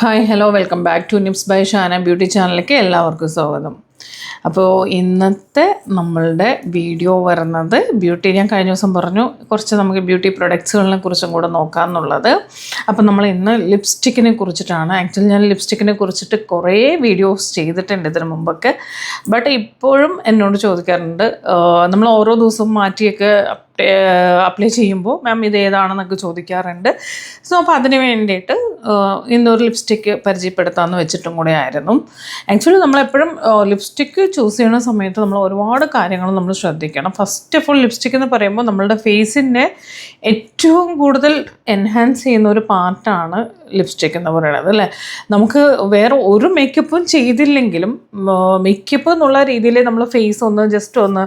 Hi hello welcome back to nips by Shana beauty ചാനലിലേക്ക് എല്ലാവർക്കും സ്വാഗതം. അപ്പോൾ ഇന്നത്തെ നമ്മളുടെ വീഡിയോ വരുന്നത് ബ്യൂട്ടി ഞാൻ കഴിഞ്ഞ ദിവസം പറഞ്ഞു കുറച്ച് നമുക്ക് ബ്യൂട്ടി പ്രൊഡക്ട്സുകളെ കുറിച്ചും കൂടെ നോക്കാമെന്നുള്ളത് അപ്പോൾ നമ്മൾ ഇന്ന് ലിപ്സ്റ്റിക്കിനെ കുറിച്ചിട്ടാണ്. ആക്ച്വലി ഞാൻ ലിപ്സ്റ്റിക്കിനെ കുറിച്ചിട്ട് കുറേ വീഡിയോസ് ചെയ്തിട്ടുണ്ട് ഇതിനു മുമ്പൊക്കെ. ബട്ട് ഇപ്പോഴും എന്നോട് ചോദിക്കാറുണ്ട് നമ്മൾ ഓരോ ദിവസവും മാറ്റിയൊക്കെ അപ്ലൈ ചെയ്യുമ്പോൾ മാം ഇത് ഏതാണെന്നൊക്കെ ചോദിക്കാറുണ്ട്. സോ അപ്പോൾ അതിന് വേണ്ടിയിട്ട് ഇന്നൊരു ലിപ്സ്റ്റിക്ക് പരിചയപ്പെടുത്താമെന്ന് വെച്ചിട്ടും കൂടെ ആയിരുന്നു. ആക്ച്വലി നമ്മളെപ്പോഴും ലിപ്സ്റ്റിക്ക് ചൂസ് ചെയ്യുന്ന സമയത്ത് നമ്മൾ ഒരുപാട് കാര്യങ്ങൾ നമ്മൾ ശ്രദ്ധിക്കണം. ഫസ്റ്റ് ഓഫ് ഓൾ ലിപ്സ്റ്റിക് എന്ന് പറയുമ്പോൾ നമ്മളുടെ ഫേസിന്റെ ഏറ്റവും കൂടുതൽ എൻഹാൻസ് ചെയ്യുന്ന ഒരു പാർട്ടാണ് ലിപ്സ്റ്റിക് എന്ന് പറയുന്നത് അല്ലേ? നമുക്ക് വേറെ ഒരു മേക്കപ്പും ചെയ്തില്ലെങ്കിലും മേക്കപ്പ് എന്നുള്ള രീതിയിൽ നമ്മൾ ഫേസ് ഒന്ന് ജസ്റ്റ് ഒന്ന്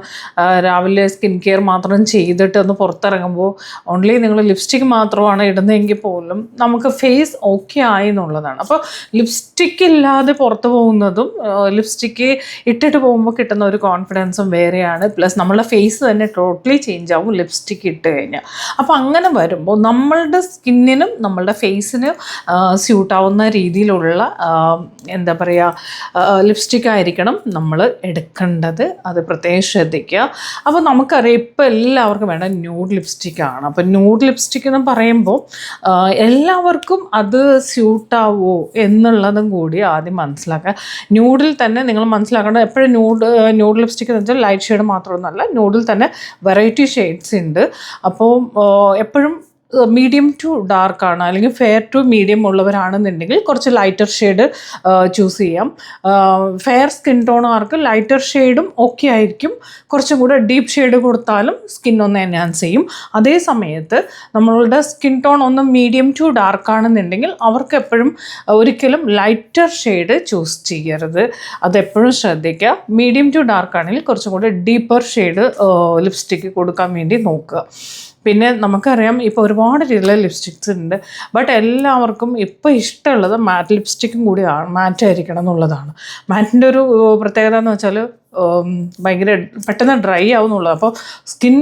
രാവിലെ സ്കിൻ കെയർ മാത്രം ചെയ്തിട്ട് ഒന്ന് പുറത്തിറങ്ങുമ്പോൾ ഓൺലി നിങ്ങൾ ലിപ്സ്റ്റിക് മാത്രമാണ് ഇടുന്നതെങ്കിൽ പോലും നമുക്ക് ഫേസ് ഓക്കെ ആയി എന്നുള്ളതാണ്. അപ്പോൾ ലിപ്സ്റ്റിക് ഇല്ലാതെ പുറത്ത് പോകുന്നതും ലിപ്സ്റ്റിക്ക് ഇട്ടിട്ട് പോകുമ്പോൾ കിട്ടുന്ന ഒരു കോൺഫിഡൻസും വേറെയാണ്. പ്ലസ് നമ്മളുടെ ഫേസ് തന്നെ ടോട്ടലി ചേഞ്ച് ആവും ലിപ്സ്റ്റിക് ഇട്ട് കഴിഞ്ഞാൽ അപ്പോൾ അങ്ങനെ വരുമ്പോൾ നമ്മളുടെ സ്കിന്നിനും നമ്മളുടെ ഫേസിനും സ്യൂട്ട് ആവുന്ന രീതിയിലുള്ള എന്താ പറയുക ലിപ്സ്റ്റിക് ആയിരിക്കണം നമ്മൾ എടുക്കേണ്ടത്. അത് പ്രത്യേകം ശ്രദ്ധിക്കുക. അപ്പോൾ നമുക്കറിയാം ഇപ്പോൾ എല്ലാവർക്കും വേണ്ട ന്യൂഡ് ലിപ്സ്റ്റിക്കാണ് അപ്പം ന്യൂഡ് ലിപ്സ്റ്റിക് എന്ന് പറയുമ്പോൾ എല്ലാവർക്കും അത് സ്യൂട്ടാവോ എന്നുള്ളതും കൂടി ആദ്യം മനസ്സിലാക്കുക. ന്യൂഡിൽ തന്നെ നിങ്ങൾ മനസ്സിലാക്കേണ്ടത് എപ്പോഴും ന്യൂഡ് ന്യൂഡ് ലിപ്സ്റ്റിക് എന്ന് വെച്ചാൽ ലൈറ്റ് ഷെയ്ഡ് മാത്രമൊന്നുമല്ല ന്യൂഡിൽ തന്നെ വെറൈറ്റി ഷെയ്ഡ്സ് ഉണ്ട്. അപ്പോൾ എപ്പോഴും മീഡിയം ടു ഡാർക്ക് ആണ്. അല്ലെങ്കിൽ ഫെയർ ടു മീഡിയം ഉള്ളവരാണെന്നുണ്ടെങ്കിൽ കുറച്ച് ലൈറ്റർ ഷെയ്ഡ് ചൂസ് ചെയ്യാം. ഫെയർ സ്കിൻ ടോണുകാർക്ക് ലൈറ്റർ ഷെയ്ഡും ഓക്കെ ആയിരിക്കും. കുറച്ചും കൂടെ ഡീപ്പ് ഷെയ്ഡ് കൊടുത്താലും സ്കിൻ ഒന്ന് എൻഹാൻസ് ചെയ്യും. അതേ സമയത്ത് നമ്മളുടെ സ്കിൻ ടോൺ ഒന്ന് മീഡിയം ടു ഡാർക്ക് ആണെന്നുണ്ടെങ്കിൽ അവർക്ക് എപ്പോഴും ഒരിക്കലും ലൈറ്റർ ഷെയ്ഡ് ചൂസ് ചെയ്യരുത്. അതെപ്പോഴും ശ്രദ്ധിക്കുക. മീഡിയം ടു ഡാർക്ക് ആണെങ്കിൽ കുറച്ചും കൂടെ ഡീപ്പർ ഷെയ്ഡ് ലിപ്സ്റ്റിക്ക് കൊടുക്കാൻ വേണ്ടി നോക്കുക. പിന്നെ നമുക്കറിയാം ഇപ്പോൾ ഒരുപാട് രീതിയിലുള്ള ലിപ്സ്റ്റിക്സ് ഉണ്ട്. ബട്ട് എല്ലാവർക്കും ഇപ്പോൾ ഇഷ്ടമുള്ളത് മാറ്റ് ലിപ്സ്റ്റിക്കും കൂടിയാണ് മാറ്റ് ആയിരിക്കണം എന്നുള്ളതാണ്. മാറ്റിന്റെ ഒരു പ്രത്യേകത എന്ന് വെച്ചാൽ ഭയങ്കര പെട്ടെന്ന് ഡ്രൈ ആവുന്നുള്ളത് അപ്പോൾ സ്കിൻ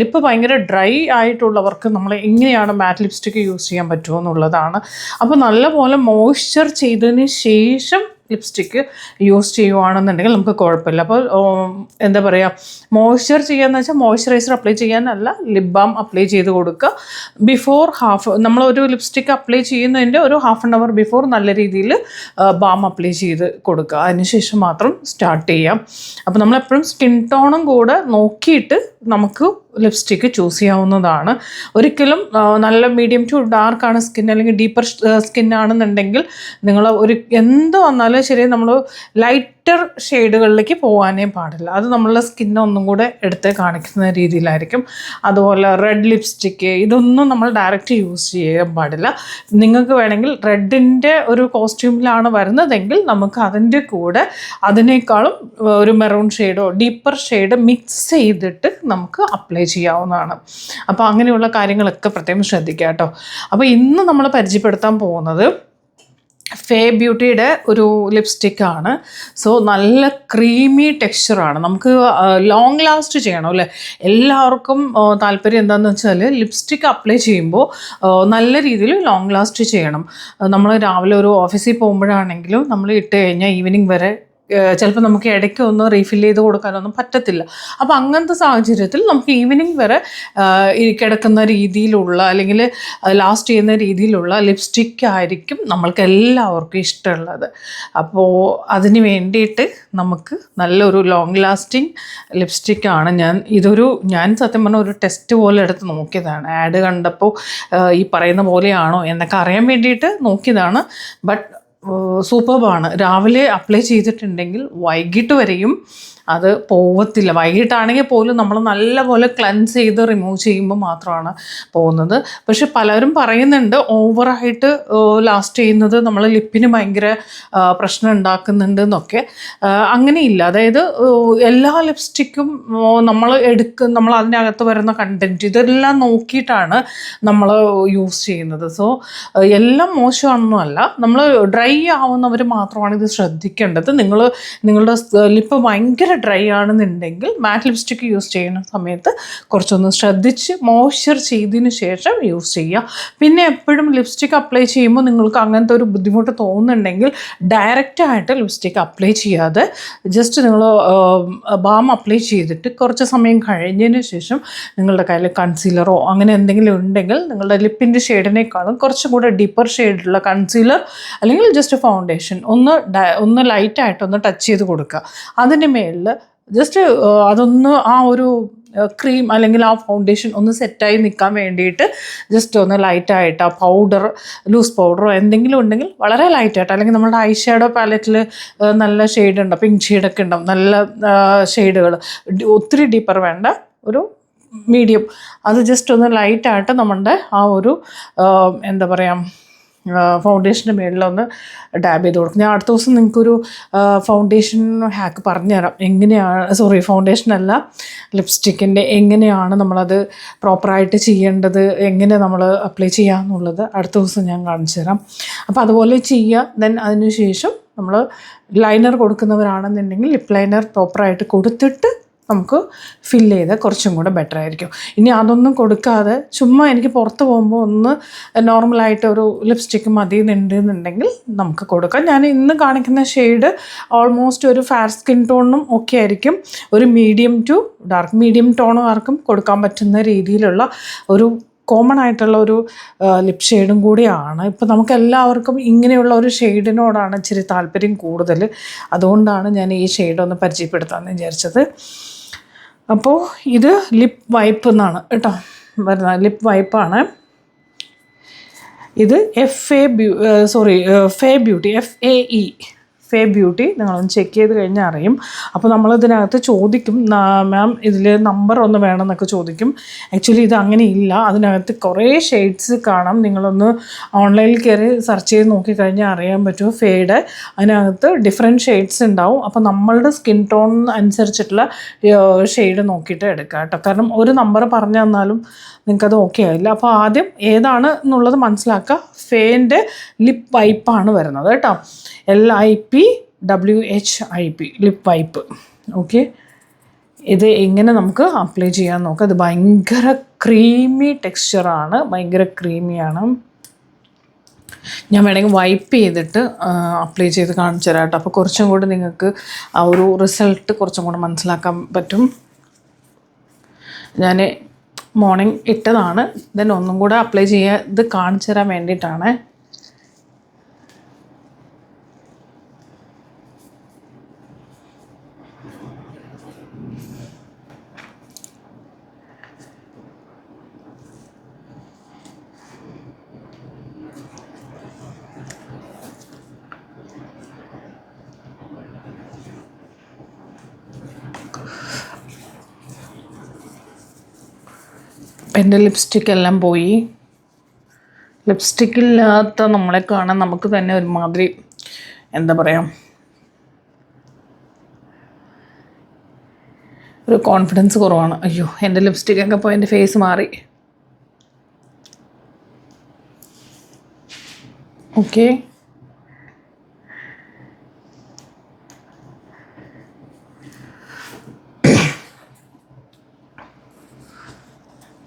ലിപ്പ് ഭയങ്കര ഡ്രൈ ആയിട്ടുള്ളവർക്ക് നമ്മൾ എങ്ങനെയാണ് മാറ്റ് ലിപ്സ്റ്റിക്ക് യൂസ് ചെയ്യാൻ പറ്റുമോ എന്നുള്ളതാണ് അപ്പോൾ നല്ലപോലെ മോയ്സ്ചർ ചെയ്തതിന് ശേഷം ലിപ്സ്റ്റിക്ക് യൂസ് ചെയ്യുവാണെന്നുണ്ടെങ്കിൽ നമുക്ക് കുഴപ്പമില്ല. അപ്പോൾ എന്താ പറയുക മോയ്സ്ചർ ചെയ്യാന്ന് വെച്ചാൽ മോയ്സ്ചറൈസർ അപ്ലൈ ചെയ്യാനല്ല ലിപ് ബാം അപ്ലൈ ചെയ്ത് കൊടുക്കുക. ബിഫോർ ഹാഫ് നമ്മളൊരു ലിപ്സ്റ്റിക്ക് അപ്ലൈ ചെയ്യുന്നതിന്റെ ഒരു ഹാഫ് ആൻ അവർ ബിഫോർ നല്ല രീതിയിൽ ബാം അപ്ലൈ ചെയ്ത് കൊടുക്കുക. അതിനുശേഷം മാത്രം സ്റ്റാർട്ട് ചെയ്യാം. അപ്പോൾ നമ്മളെപ്പോഴും സ്കിൻ ടോണും കൂടെ നോക്കിയിട്ട് നമുക്ക് ലിപ്സ്റ്റിക്ക് ചൂസ് ചെയ്യാവുന്നതാണ്. ഒരിക്കലും നല്ല മീഡിയം ടു ഡാർക്കാണ് സ്കിൻ അല്ലെങ്കിൽ ഡീപ്പർ സ്കിൻ ആണെന്നുണ്ടെങ്കിൽ നിങ്ങൾ ഒരു എന്ത് വന്നാലും ശരി നമ്മൾ ലൈറ്റർ ഷെയ്ഡുകളിലേക്ക് പോകാനേ പാടില്ല. അത് നമ്മളുടെ സ്കിന്നെ ഒന്നും കൂടെ എടുത്ത് കാണിക്കുന്ന രീതിയിലായിരിക്കും. അതുപോലെ റെഡ് ലിപ്സ്റ്റിക്ക് ഇതൊന്നും നമ്മൾ ഡയറക്റ്റ് യൂസ് ചെയ്യാൻ പാടില്ല. നിങ്ങൾക്ക് വേണമെങ്കിൽ റെഡിന്റെ ഒരു കോസ്റ്റ്യൂമിലാണ് വരുന്നതെങ്കിൽ നമുക്ക് അതിന്റെ കൂടെ അതിനേക്കാളും ഒരു മെറൂൺ ഷെയ്ഡോ ഡീപ്പർ ഷെയ്ഡ് മിക്സ് ചെയ്തിട്ട് നമുക്ക് അപ്ലൈ ചെയ്യാവുന്നതാണ്. അപ്പോൾ അങ്ങനെയുള്ള കാര്യങ്ങളൊക്കെ പ്രത്യേകം ശ്രദ്ധിക്കുക കേട്ടോ. അപ്പോൾ ഇന്ന് നമ്മൾ പരിചയപ്പെടുത്താൻ പോകുന്നത് ഫേ ബ്യൂട്ടിയുടെ ഒരു ലിപ്സ്റ്റിക്കാണ് സോ നല്ല ക്രീമി ടെക്സ്ചറാണ് നമുക്ക് ലോങ് ലാസ്റ്റ് ചെയ്യണം അല്ലേ? എല്ലാവർക്കും ആ, താല്പര്യം എന്താണെന്ന് വെച്ചാൽ ലിപ്സ്റ്റിക്ക് അപ്ലൈ ചെയ്യുമ്പോൾ നല്ല രീതിയിൽ ലോങ് ലാസ്റ്റ് ചെയ്യണം. നമ്മൾ രാവിലെ ഒരു ഓഫീസിൽ പോകുമ്പോഴാണെങ്കിലും നമ്മൾ ഇട്ട് കഴിഞ്ഞാൽ ഈവനിങ് വരെ ചിലപ്പോൾ നമുക്ക് ഇടയ്ക്ക് ഒന്ന് റീഫിൽ ചെയ്ത് കൊടുക്കാനൊന്നും പറ്റത്തില്ല. അപ്പോൾ അങ്ങനത്തെ സാഹചര്യത്തിൽ നമുക്ക് ഈവനിങ് വരെ കിടക്കുന്ന രീതിയിലുള്ള അല്ലെങ്കിൽ ലാസ്റ്റ് ചെയ്യുന്ന രീതിയിലുള്ള ലിപ്സ്റ്റിക് ആയിരിക്കും നമ്മൾക്ക് എല്ലാവർക്കും ഇഷ്ടമുള്ളത്. അപ്പോൾ അതിന് വേണ്ടിയിട്ട് നമുക്ക് നല്ലൊരു ലോങ് ലാസ്റ്റിംഗ് ലിപ്സ്റ്റിക്കാണ് ഞാൻ ഇതൊരു ഞാൻ സത്യം പറഞ്ഞ ഒരു ടെസ്റ്റ് പോലെ എടുത്ത് നോക്കിയതാണ്. ആഡ് കണ്ടപ്പോൾ ഈ പറയുന്ന പോലെയാണോ എന്നൊക്കെ അറിയാൻ വേണ്ടിയിട്ട് നോക്കിയതാണ്. ബട്ട് സൂപ്പർബാണ് രാവിലെ അപ്ലൈ ചെയ്തിട്ടുണ്ടെങ്കിൽ വൈകിട്ട് വരെയും അത് പോവത്തില്ല. വൈകിട്ടാണെങ്കിൽ പോലും നമ്മൾ നല്ലപോലെ ക്ലൻസ് ചെയ്ത് റിമൂവ് ചെയ്യുമ്പോൾ മാത്രമാണ് പോകുന്നത്. പക്ഷെ പലരും പറയുന്നുണ്ട് ഓവറായിട്ട് ലാസ്റ്റ് ചെയ്യുന്നത് നമ്മൾ ലിപ്പിന് ഭയങ്കര പ്രശ്നം ഉണ്ടാക്കുന്നുണ്ട് എന്നൊക്കെ. അങ്ങനെയില്ല. അതായത് എല്ലാ ലിപ്സ്റ്റിക്കും നമ്മൾ എടുക്കും നമ്മൾ അതിനകത്ത് വരുന്ന കണ്ടന്റ് ഇതെല്ലാം നോക്കിയിട്ടാണ് നമ്മൾ യൂസ് ചെയ്യുന്നത്. സോ എല്ലാം മോശമാണെന്നല്ല നമ്മൾ ഡ്രൈ ആവുന്നവർ മാത്രമാണ് ഇത് ശ്രദ്ധിക്കേണ്ടത്. നിങ്ങൾ നിങ്ങളുടെ ലിപ്പ് ഭയങ്കര ഡ്രൈ ആണെന്നുണ്ടെങ്കിൽ മാറ്റ് ലിപ്സ്റ്റിക്ക് യൂസ് ചെയ്യുന്ന സമയത്ത് കുറച്ചൊന്ന് ശ്രദ്ധിച്ച് മോയ്സ്ചർ ചെയ്തതിന് ശേഷം യൂസ് ചെയ്യുക. പിന്നെ എപ്പോഴും ലിപ്സ്റ്റിക്ക് അപ്ലൈ ചെയ്യുമ്പോൾ നിങ്ങൾക്ക് അങ്ങനത്തെ ഒരു ബുദ്ധിമുട്ട് തോന്നുന്നുണ്ടെങ്കിൽ ഡയറക്റ്റായിട്ട് ലിപ്സ്റ്റിക്ക് അപ്ലൈ ചെയ്യാതെ ജസ്റ്റ് നിങ്ങൾ ബാം അപ്ലൈ ചെയ്തിട്ട് കുറച്ച് സമയം കഴിഞ്ഞതിന് ശേഷം നിങ്ങളുടെ കയ്യിൽ കൺസീലറോ അങ്ങനെ എന്തെങ്കിലും ഉണ്ടെങ്കിൽ നിങ്ങളുടെ ലിപ്പിന്റെ ഷെയ്ഡിനേക്കാളും കുറച്ചും കൂടെ ഡീപ്പർ ഷെയ്ഡുള്ള കൺസീലർ അല്ലെങ്കിൽ ജസ്റ്റ് ഫൗണ്ടേഷൻ ഒന്ന് ഒന്ന് ലൈറ്റായിട്ടൊന്ന് ടച്ച് ചെയ്ത് കൊടുക്കുക. അതിന്റെ മേളിൽ ജസ്റ്റ് അതൊന്ന് ആ ഒരു ക്രീം അല്ലെങ്കിൽ ആ ഫൗണ്ടേഷൻ ഒന്ന് സെറ്റായി നിൽക്കാൻ വേണ്ടിയിട്ട് ജസ്റ്റ് ഒന്ന് ലൈറ്റായിട്ട് ആ പൗഡർ ലൂസ് പൗഡറോ എന്തെങ്കിലും ഉണ്ടെങ്കിൽ വളരെ ലൈറ്റായിട്ട് അല്ലെങ്കിൽ നമ്മുടെ ഐ ഷാഡോ പാലറ്റിൽ നല്ല ഷെയ്ഡ് ഉണ്ട് പിങ്ക് ഷെയ്ഡൊക്കെ ഉണ്ടാവും നല്ല ഷെയ്ഡുകൾ ഒത്തിരി ഡീപ്പർ വേണ്ട ഒരു മീഡിയം അത് ജസ്റ്റ് ഒന്ന് ലൈറ്റായിട്ട് നമ്മുടെ ആ ഒരു എന്താ പറയുക ഫൗണ്ടേഷന്റെ മേളിലൊന്ന് ഡാബ് ചെയ്ത് കൊടുക്കും. ഞാൻ അടുത്ത ദിവസം നിങ്ങൾക്കൊരു ഫൗണ്ടേഷൻ ഹാക്ക് പറഞ്ഞുതരാം. എങ്ങനെയാണ് സോറി ഫൗണ്ടേഷൻ അല്ല ലിപ്സ്റ്റിക്കിന്റെ എങ്ങനെയാണ് നമ്മളത് പ്രോപ്പറായിട്ട് ചെയ്യേണ്ടത് എങ്ങനെ നമ്മൾ അപ്ലൈ ചെയ്യുക എന്നുള്ളത് അടുത്ത ദിവസം ഞാൻ കാണിച്ചു തരാം. അപ്പോൾ അതുപോലെ ചെയ്യുക ദെൻ അതിനുശേഷം നമ്മൾ ലൈനർ കൊടുക്കുന്നവരാണെന്നുണ്ടെങ്കിൽ ലിപ് ലൈനർ പ്രോപ്പറായിട്ട് കൊടുത്തിട്ട് നമുക്ക് ഫില്ല് ചെയ്ത് കുറച്ചും കൂടെ ബെറ്റർ ആയിരിക്കും. ഇനി അതൊന്നും കൊടുക്കാതെ ചുമ്മാ എനിക്ക് പുറത്ത് പോകുമ്പോൾ ഒന്ന് നോർമലായിട്ട് ഒരു ലിപ്സ്റ്റിക്ക് മതി എന്നുണ്ടെന്നുണ്ടെങ്കിൽ നമുക്ക് കൊടുക്കാം. ഞാൻ ഇന്ന് കാണിക്കുന്ന ഷെയ്ഡ് ഓൾമോസ്റ്റ് ഒരു ഫാർ സ്കിൻ ടോണും ഒക്കെ ആയിരിക്കും. ഒരു മീഡിയം ടു ഡാർക്ക് മീഡിയം ടോണും ആർക്കും കൊടുക്കാൻ പറ്റുന്ന രീതിയിലുള്ള ഒരു കോമൺ ആയിട്ടുള്ള ഒരു ലിപ് ഷെയ്ഡും കൂടിയാണ്. ഇപ്പോൾ നമുക്ക് എല്ലാവർക്കും ഇങ്ങനെയുള്ള ഒരു ഷെയ്ഡിനോടാണ് ഇച്ചിരി താല്പര്യം കൂടുതൽ അതുകൊണ്ടാണ് ഞാൻ ഈ ഷെയ്ഡ് ഒന്ന് പരിചയപ്പെടുത്താമെന്ന് വിചാരിച്ചത്. അപ്പോൾ ഇത് ലിപ്പ് വൈപ്പ് എന്നാണ് കേട്ടോ വരുന്നത് ലിപ്പ് വൈപ്പാണ് ഇത് F A beau sorry fae beauty F A E fae beauty നിങ്ങളൊന്ന് ചെക്ക് ചെയ്ത് കഴിഞ്ഞാൽ അറിയും. അപ്പോൾ നമ്മൾ നമ്മളിതിനകത്ത് ചോദിക്കും മാം ഇതിൽ നമ്പർ ഒന്ന് വേണമെന്നൊക്കെ ചോദിക്കും. ആക്ച്വലി ഇത് അങ്ങനെ ഇല്ല. അതിനകത്ത് കുറേ ഷെയ്ഡ്സ് കാണാം. നിങ്ങളൊന്ന് ഓൺലൈനിൽ കയറി സെർച്ച് ചെയ്ത് നോക്കിക്കഴിഞ്ഞാൽ അറിയാൻ പറ്റും. ഫേഡ് അതിനകത്ത് ഡിഫറെന്റ് ഷെയ്ഡ്സ് ഉണ്ടാവും. അപ്പോൾ നമ്മളുടെ സ്കിൻ ടോൺ അനുസരിച്ചിട്ടുള്ള ഷെയ്ഡ് നോക്കിയിട്ട് എടുക്കുക കേട്ടോ. കാരണം ഒരു നമ്പർ പറഞ്ഞു തന്നാലും നിങ്ങൾക്കത് ഓക്കെ ആയില്ല അപ്പോൾ ആദ്യം ഏതാണ് എന്നുള്ളത് മനസ്സിലാക്കുക ഫേന്റെ ലിപ്പ് വൈപ്പാണ് വരുന്നത് കേട്ടോ. L I P W H I P lip whip okay ഇത് എങ്ങനെ നമുക്ക് അപ്ലൈ ചെയ്യാൻ നോക്കാം? ഇത് ഭയങ്കര ക്രീമി ടെക്സ്ചറാണ് ഭയങ്കര ക്രീമിയാണ് ഞാൻ വേണമെങ്കിൽ വൈപ്പ് ചെയ്തിട്ട് അപ്ലൈ ചെയ്ത് കാണിച്ചു തരാം കേട്ടോ. അപ്പോൾ കുറച്ചും കൂടി നിങ്ങൾക്ക് ആ ഒരു റിസൾട്ട് കുറച്ചും കൂടെ മനസ്സിലാക്കാൻ പറ്റും. ഞാൻ മോർണിംഗ് ഇട്ടതാണ്. ദെൻ ഒന്നും കൂടെ അപ്ലൈ ചെയ്യാൻ ഇത് കാണിച്ചു തരാൻ വേണ്ടിയിട്ടാണ്. എന്റെ ലിപ്സ്റ്റിക് എല്ലാം പോയി. ലിപ്സ്റ്റിക് ഇല്ലാത്ത നമ്മളെ കാണാൻ നമുക്ക് തന്നെ ഒരുമാതിരി എന്താ പറയുക ഒരു കോൺഫിഡൻസ് കുറവാണ്. അയ്യോ എന്റെ ലിപ്സ്റ്റിക്കൊക്കെ പോയി എന്റെ ഫേസ് മാറി. ഓക്കെ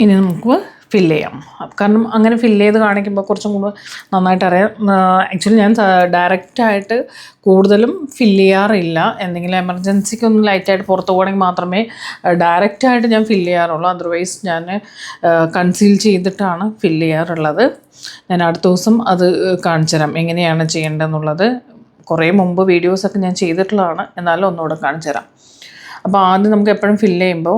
ഇനി നമുക്ക് ഫില്ല് ചെയ്യാം. കാരണം അങ്ങനെ ഫില്ല് ചെയ്ത് കാണിക്കുമ്പോൾ കുറച്ചും കൂടെ നന്നായിട്ട് അറിയാം. ആക്ച്വലി ഞാൻ ഡയറക്റ്റായിട്ട് കൂടുതലും ഫില്ല് ചെയ്യാറില്ല. എന്തെങ്കിലും എമർജൻസിക്ക് ഒന്ന് ലൈറ്റായിട്ട് പുറത്ത് പോകണമെങ്കിൽ മാത്രമേ ഡയറക്റ്റായിട്ട് ഞാൻ ഫില്ല് ചെയ്യാറുള്ളൂ. അതർവൈസ് ഞാൻ കൺസീൽ ചെയ്തിട്ടാണ് ഫില്ല് ചെയ്യാറുള്ളത്. ഞാൻ അടുത്ത ദിവസം അത് കാണിച്ചുതരാം. എങ്ങനെയാണ് ചെയ്യേണ്ടതെന്നുള്ളത്. കുറേ മുമ്പ് വീഡിയോസൊക്കെ ഞാൻ ചെയ്തിട്ടുള്ളതാണ്. എന്നാലും ഒന്നുകൂടെ കാണിച്ചു തരാം അപ്പോൾ ആദ്യം നമുക്ക് എപ്പോഴും ഫില്ല് ചെയ്യുമ്പോൾ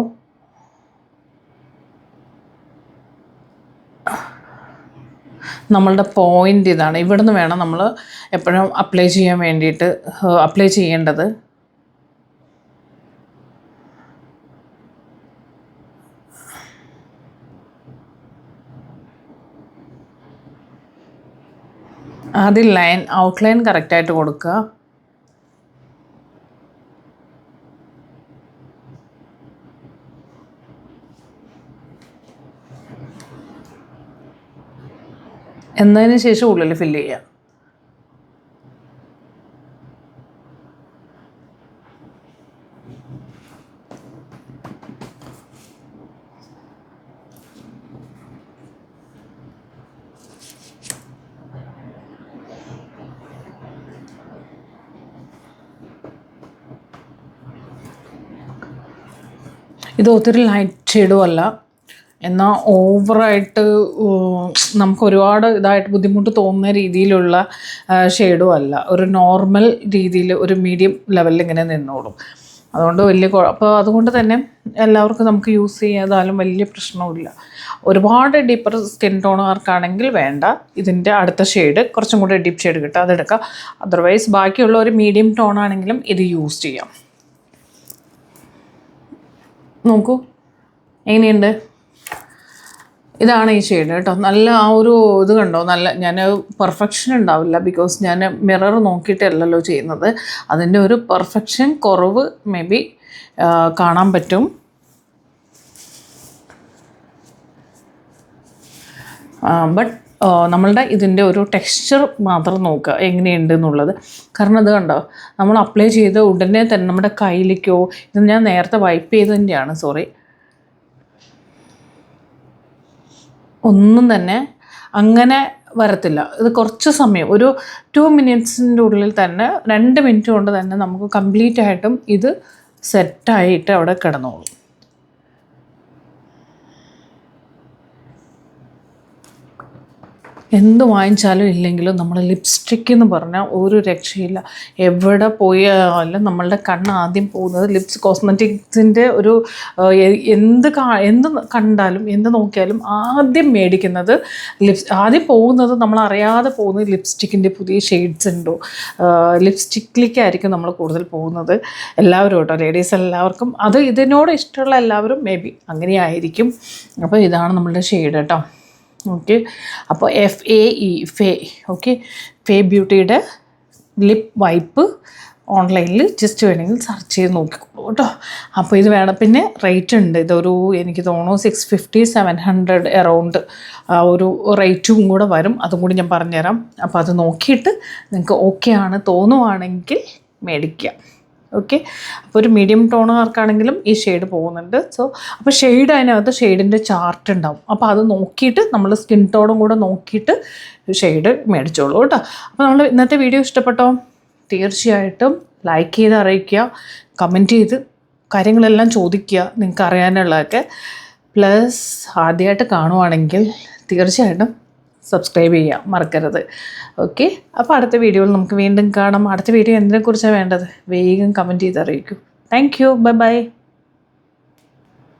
നമ്മളുടെ പോയിന്റ് ഇതാണ്. ഇവിടെ നിന്ന് വേണം നമ്മൾ എപ്പോഴും അപ്ലൈ ചെയ്യാൻ വേണ്ടിയിട്ട് അപ്ലൈ ചെയ്യേണ്ടത്. ആദ്യം ലൈൻ ഔട്ട്ലൈൻ കറക്റ്റായിട്ട് കൊടുക്കുക. എന്നതിന് ശേഷം ഉള്ളിൽ ഫില്ല് ചെയ്യുക ഇത് ഒത്തിരി ലൈറ്റ് ഷെയ്ഡും അല്ല. എന്നാൽ ഓവറായിട്ട് നമുക്ക് ഒരുപാട് ഇതായിട്ട് ബുദ്ധിമുട്ട് തോന്നുന്ന രീതിയിലുള്ള ഷെയ്ഡും അല്ല. ഒരു നോർമൽ രീതിയിൽ ഒരു മീഡിയം ലെവലിൽ ഇങ്ങനെ നിന്നോളും. അതുകൊണ്ട് വലിയ അപ്പോൾ അതുകൊണ്ട് തന്നെ എല്ലാവർക്കും നമുക്ക് യൂസ് ചെയ്യാതാലും വലിയ പ്രശ്നമില്ല ഒരുപാട് ഡീപ്പർ സ്കിൻ ടോണുകാർക്കാണെങ്കിൽ വേണ്ട. ഇതിന്റെ അടുത്ത ഷെയ്ഡ് കുറച്ചും കൂടി ഡീപ്പ് ഷെയ്ഡ് കിട്ടുക അതെടുക്കുക അതർവൈസ് ബാക്കിയുള്ള ഒരു മീഡിയം ടോൺ ആണെങ്കിലും ഇത് യൂസ് ചെയ്യാം. നോക്കൂ. എങ്ങനെയുണ്ട്? ഇതാണ് ഈ ഷെയ്ഡ് കേട്ടോ. നല്ല ആ ഒരു ഇത് കണ്ടോ? നല്ല ഞാൻ പെർഫെക്ഷൻ ഉണ്ടാവില്ല ബിക്കോസ് ഞാൻ മിറർ നോക്കിയിട്ടല്ലല്ലോ ചെയ്യുന്നത്. അതിന്റെ ഒരു പെർഫെക്ഷൻ കുറവ് മേ ബി കാണാൻ പറ്റും. ബട്ട് നമ്മളുടെ ഇതിന്റെ ഒരു ടെക്സ്ചർ മാത്രം നോക്കുക എങ്ങനെയുണ്ട് എന്നുള്ളത്. കാരണം അത് കണ്ടോ? നമ്മൾ അപ്ലൈ ചെയ്ത ഉടനെ തന്നെ നമ്മുടെ കയ്യിലേക്കോ ഇത് ഞാൻ നേരത്തെ വൈപ്പ് ചെയ്തതിന്റെയാണ് സോറി ഒന്നും തന്നെ അങ്ങനെ വരത്തില്ല. ഇത് കുറച്ച് സമയം ഒരു ടു മിനിറ്റ്സിന്റെ ഉള്ളിൽ തന്നെ രണ്ട് മിനിറ്റ് കൊണ്ട് തന്നെ നമുക്ക് കംപ്ലീറ്റ് ആയിട്ടും ഇത് സെറ്റായിട്ട് അവിടെ കിടന്നോളും. എന്ത് വാങ്ങിച്ചാലും ഇല്ലെങ്കിലും നമ്മൾ ലിപ്സ്റ്റിക് എന്ന് പറഞ്ഞാൽ ഒരു രക്ഷയില്ല. എവിടെ പോയാലും നമ്മളുടെ കണ്ണ് ആദ്യം പോകുന്നത് ലിപ്സ് കോസ്മെറ്റിക്സിന്റെ ഒരു എന്ത് കാ എന്ത് കണ്ടാലും എന്ത് നോക്കിയാലും ആദ്യം മേടിക്കുന്നത് ലിപ്സ് ആദ്യം പോകുന്നത് നമ്മൾ അറിയാതെ പോകുന്നത് ലിപ്സ്റ്റിക്കിന്റെ പുതിയ ഷെയ്ഡ്സ് ഉണ്ടോ? ലിപ്സ്റ്റിക്കിലേക്കായിരിക്കും നമ്മൾ കൂടുതൽ പോകുന്നത്. എല്ലാവരും കേട്ടോ ലേഡീസ് എല്ലാവർക്കും. അത് ഇതിനോട് ഇഷ്ടമുള്ള എല്ലാവരും മേ ബി അങ്ങനെയായിരിക്കും. അപ്പോൾ ഇതാണ് നമ്മളുടെ ഷെയ്ഡ് കേട്ടോ. ഓക്കെ അപ്പോൾ F A E fae okay fae ബ്യൂട്ടിയുടെ lip wipe ഓൺലൈനിൽ ജസ്റ്റ് വേണമെങ്കിൽ സെർച്ച് ചെയ്ത് നോക്കിക്കോളൂ കേട്ടോ. അപ്പോൾ ഇത് വേണം. പിന്നെ റേറ്റ് ഉണ്ട്. ഇതൊരു എനിക്ക് തോന്നുന്നു six fifty seven hundred around ഒരു റേറ്റും കൂടെ വരും. അതും കൂടി ഞാൻ പറഞ്ഞുതരാം. അപ്പോൾ അത് നോക്കിയിട്ട് നിങ്ങൾക്ക് ഓക്കെ ആണ് തോന്നുവാണെങ്കിൽ മേടിക്കുക ഓക്കെ അപ്പോൾ ഒരു മീഡിയം ടോണുകാർക്കാണെങ്കിലും ഈ ഷെയ്ഡ് പോകുന്നുണ്ട്. സോ അപ്പോൾ ഷെയ്ഡ് അതിനകത്ത് ഷെയ്ഡിന്റെ ചാർട്ട് ഉണ്ടാവും. അപ്പോൾ അത് നോക്കിയിട്ട് നമ്മൾ സ്കിൻ ടോണും കൂടെ നോക്കിയിട്ട് ഷെയ്ഡ് മേടിച്ചോളൂ കേട്ടോ. അപ്പോൾ നമ്മൾ ഇന്നത്തെ വീഡിയോ ഇഷ്ടപ്പെട്ടോ? തീർച്ചയായിട്ടും ലൈക്ക് ചെയ്ത് അറിയിക്കുക കമന്റ് ചെയ്ത് കാര്യങ്ങളെല്ലാം ചോദിക്കുക നിങ്ങൾക്ക് അറിയാനുള്ളതൊക്കെ. പ്ലസ് ആദ്യമായിട്ട് കാണുവാണെങ്കിൽ തീർച്ചയായിട്ടും സബ്സ്ക്രൈബ് ചെയ്യുക മറക്കരുത്. ഓക്കെ? അപ്പോൾ അടുത്ത വീഡിയോയിൽ നമുക്ക് വീണ്ടും കാണാം. അടുത്ത വീഡിയോ എന്തിനെക്കുറിച്ചാണ് വേണ്ടത്? വേഗം കമന്റ് ചെയ്ത് അറിയിക്കൂ. Thank you. Bye bye.